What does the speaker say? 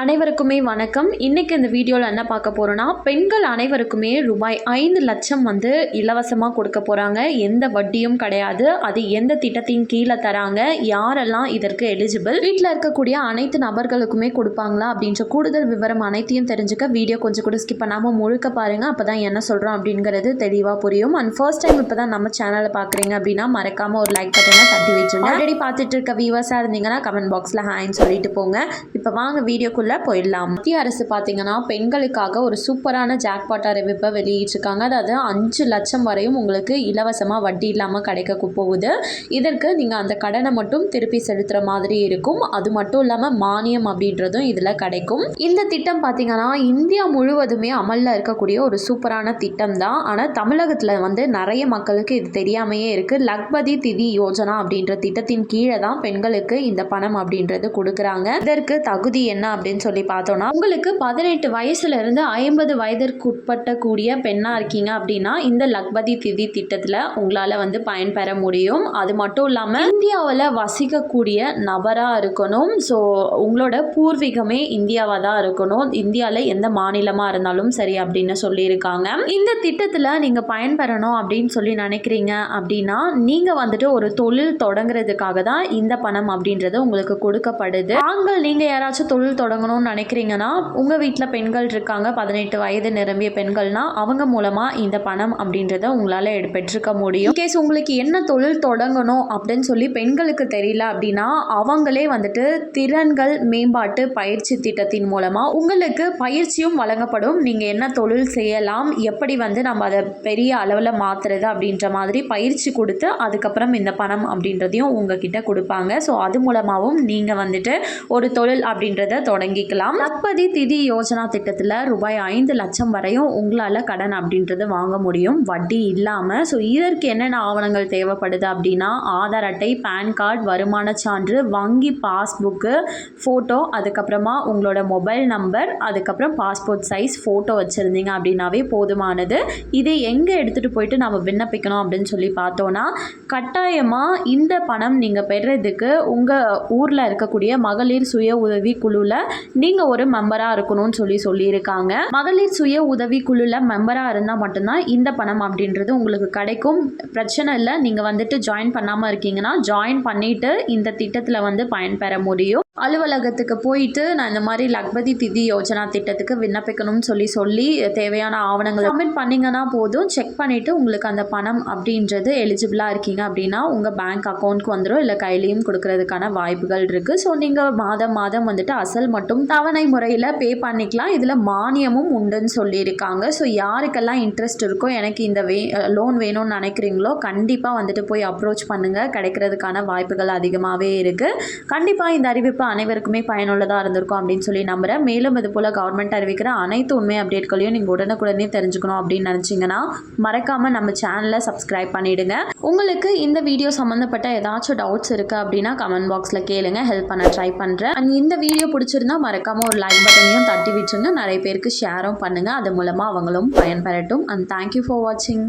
அனைவருக்குமே வணக்கம். இன்றைக்கி இந்த வீடியோவில் என்ன பார்க்க போகிறோன்னா பெண்கள் அனைவருக்குமே ரூபாய் ஐந்து லட்சம் வந்து இலவசமாக கொடுக்க போகிறாங்க எந்த வட்டியும் கிடையாது. அது எந்த திட்டத்தின் கீழே தராங்க? யாரெல்லாம் இதற்கு எலிஜிபிள் வீட்டில் இருக்கக்கூடிய அனைத்து நபர்களுக்குமே கொடுப்பாங்களா? அப்படின்ற கூடுதல் விவரம் அனைத்தையும் தெரிஞ்சுக்க வீடியோ கொஞ்சம் கூட ஸ்கிப் பண்ணாமல் முழுக்க பாருங்கள் அப்போ தான் என்ன சொல்கிறோம் அப்படிங்கிறது தெளிவாக புரியும். அண்ட் ஃபர்ஸ்ட் டைம் இப்போ தான் நம்ம சேனலை பார்க்குறீங்க அப்படின்னா மறக்காமல் ஒரு லைக் பட்டனை தட்டி வச்சுருங்க. ஆல்ரெடி பார்த்துட்டு இருக்க வியூவர்ஸாக இருந்தீங்கன்னா கமெண்ட் பாக்ஸில் ஹாய்ன்னு சொல்லிட்டு போங்க. இப்போ வாங்க வீடியோக்குள்ளே போயிடலாம். மத்திய அரசு பார்த்தீங்கன்னா பெண்களுக்காக ஒரு சூப்பரான ஜாக்பாட் அறிவிப்பை வெளியிட்டிருக்காங்க. அதாவது அஞ்சு லட்சம் வரையும் உங்களுக்கு இலவசமாக வட்டி இல்லாமல் கிடைக்க போகுது. இதற்கு நீங்கள் அந்த கடனை மட்டும் திருப்பி செலுத்துகிற மாதிரி இருக்கும். அது மட்டும் இல்லாமல் மானியம் அப்படின்றதும் இதில் கிடைக்கும். இந்த திட்டம் பார்த்தீங்கன்னா இந்தியா முழுவதுமே அமலில் இருக்கக்கூடிய ஒரு சூப்பரான திட்டம் தான். ஆனால் தமிழகத்தில் வந்து நிறைய மக்களுக்கு இது தெரியாமையே இருக்குது லக்பதி திதி யோஜனா அப்படின்ற திட்டத்தின் கீழே தான் பெண்களுக்கு இந்த பணம் அப்படின்றது கொடுக்குறாங்க. இதற்கு தகுதி என்ன அப்படின்னு சொல்லி பார்த்தோம்னா உங்களுக்கு பதினெட்டு வயசுல இருந்து ஐம்பது வயதிற்குட்பட்ட கூடிய பெண்ணா இருக்கீங்க அப்படின்னா இந்த லக்பதி திதி திட்டத்தில் உங்களால் வந்து பயன்பெற முடியும். அது மட்டும் இல்லாமல் இந்தியாவில் வசிக்கக்கூடிய நபராக இருக்கணும். ஸோ உங்களோட பூர்வீகமே இந்தியாவாக தான் இருக்கணும். இந்தியாவில் எந்த மாநிலமாக இருந்தாலும் சரி அப்படின்னு சொல்லியிருக்காங்க. இந்த திட்டத்தில் நீங்கள் பயன்பெறணும் அப்படின்னு சொல்லி நினைக்கிறீங்க அப்படின்னா நீங்கள் வந்துட்டு ஒரு தொழில் தொடங்குறதுக்காக தான் இந்த பணம் அப்படின்றது உங்களுக்கு கொடுக்கப்படுது. ஆண்கள் நீங்கள் யாராச்சும் தொழில் தொடங்கணும்னு நினைக்கிறீங்கன்னா உங்கள் வீட்டில் பெண்கள் இருக்காங்க பதினெட்டு வயது நிரம்பிய பெண்கள்னா அவங்க மூலமாக இந்த பணம் அப்படின்றத உங்களால் பெற்றுக்க முடியும். கேஸ் உங்களுக்கு என்ன தொழில் தொடங்கணும் அப்படின்னு சொல்லி பெண்களுக்கு தெரியல அப்படின்னா அவங்களே வந்துட்டு திறன்கள் மேம்பாட்டு பயிற்சி திட்டத்தின் மூலமாக உங்களுக்கு பயிற்சியும் வழங்கப்படும். நீங்கள் என்ன தொழில் செய்யலாம் எப்படி வந்து நம்ம அதை பெரிய அளவில் மாற்றுறது அப்படின்ற மாதிரி பயிற்சி கொடுத்து அதுக்கப்புறம் இந்த பணம் அப்படின்றதையும் உங்ககிட்ட கொடுப்பாங்க. ஸோ அது மூலமாகவும் நீங்கள் வந்துட்டு ஒரு தொழில் அப்படின்றத தொடங்கிக்கலாம் லக்பதி திதி யோஜனா திட்டத்தில் ரூபாய் ஐந்து லட்சம் வரையும் உங்களால் கடன் அப்படின்றது வாங்க முடியும். வட்டி இல்லாமல் ஸோ இதற்கு என்னென்ன ஆவணங்கள் தேவைப்படுது அப்படின்னா ஆதார் அட்டை பேன் கார்டு வருமான சான்று வங்கி பாஸ்புக்கு ஃபோட்டோ அதுக்கப்புறமா உங்களோட மொபைல் நம்பர் அதுக்கப்புறம் பாஸ்போர்ட் சைஸ் ஃபோட்டோ வச்சுருந்தீங்க அப்படின்னாவே போதுமானது. இதை எங்கே எடுத்துகிட்டு போயிட்டு நம்ம விண்ணப்பிக்கணும் அப்படின்னு சொல்லி பார்த்தோன்னா கட்டாயமாக இந்த பணம் நீங்கள் பெறுறதுக்கு உங்கள் ஊரில் இருக்கக்கூடிய மகளிர் சுய உதவி குழுவில் நீங்கள் ஒரு மெம்பராக இருக்கணும்னு சொல்லி சொல்லியிருக்காங்க. மகளிர் சுய உதவி குழுல மெம்பராக இருந்தால் மட்டும்தான் இந்த பணம் அப்படின்றது உங்களுக்கு கிடைக்கும். பிரச்சனை இல்லை. நீங்கள் வந்துட்டு ஜாயின் பண்ணாமல் இருக்கீங்கன்னா ஜாயின் பண்ணிவிட்டு இந்த திட்டத்தில் வந்து பயன்பெற முடியும். அலுவலகத்துக்கு போயிட்டு நான் இந்த மாதிரி லக்பதி திதி யோஜனா திட்டத்துக்கு விண்ணப்பிக்கணும்னு சொல்லி சொல்லி தேவையான ஆவணங்கள் சப்மிட் பண்ணிங்கன்னா போதும். செக் பண்ணிவிட்டு உங்களுக்கு அந்த பணம் அப்படின்றது எலிஜிபிளாக இருக்கீங்க அப்படின்னா உங்கள் பேங்க் அக்கௌண்ட்க்கு வந்துடும் இல்லை கையிலையும் கொடுக்கறதுக்கான வாய்ப்புகள் இருக்குது ஸோ நீங்கள் மாதம் மாதம் வந்துட்டு அசல் மட்டும் தவணை முறையில் பே பண்ணிக்கலாம். இதில் மானியமும் உண்டுன்னு சொல்லியிருக்காங்க. ஸோ யாருக்கெல்லாம் இன்ட்ரெஸ்ட் இருக்கோ எனக்கு இந்த வே லோன் வேணும்னு நினைக்கிறீங்களோ கண்டிப்பாக வந்துட்டு போய் அப்ரோச் பண்ணுங்கள் கிடைக்கிறதுக்கான வாய்ப்புகள் அதிகமாகவே இருக்குது கண்டிப்பாக இந்த அறிவிப்பு அனைவருக்குமே பயனுள்ளதாக இருந்திருக்கும் அப்படின்னு சொல்லி நம்புகிறேன் மேலும் இது போல் கவர்மெண்ட் அறிவிக்கிற அனைத்து உண்மை அப்டேட்களையும் நீங்கள் உடனுக்குடனே தெரிஞ்சுக்கணும் அப்படின்னு நினச்சிங்கன்னா மறக்காமல் நம்ம சேனலை சப்ஸ்கிரைப் பண்ணிவிடுங்க உங்களுக்கு இந்த வீடியோ சம்மந்தப்பட்ட ஏதாச்சும் டவுட்ஸ் இருக்குது அப்படின்னா கமெண்ட் பாக்ஸில் கேளுங்க. ஹெல்ப் பண்ண ட்ரை பண்ணுறேன் அண்ட் இந்த வீடியோ பிடிச்சிருந்தா மறக்காமல் ஒரு லைக் பட்டனையும் தட்டி விட்டுருங்க. நிறைய பேருக்கு ஷேரும் பண்ணுங்கள் அது மூலமாக அவங்களும் பயன்பெறட்டும். அண்ட் தேங்க்யூ ஃபார் வாட்சிங்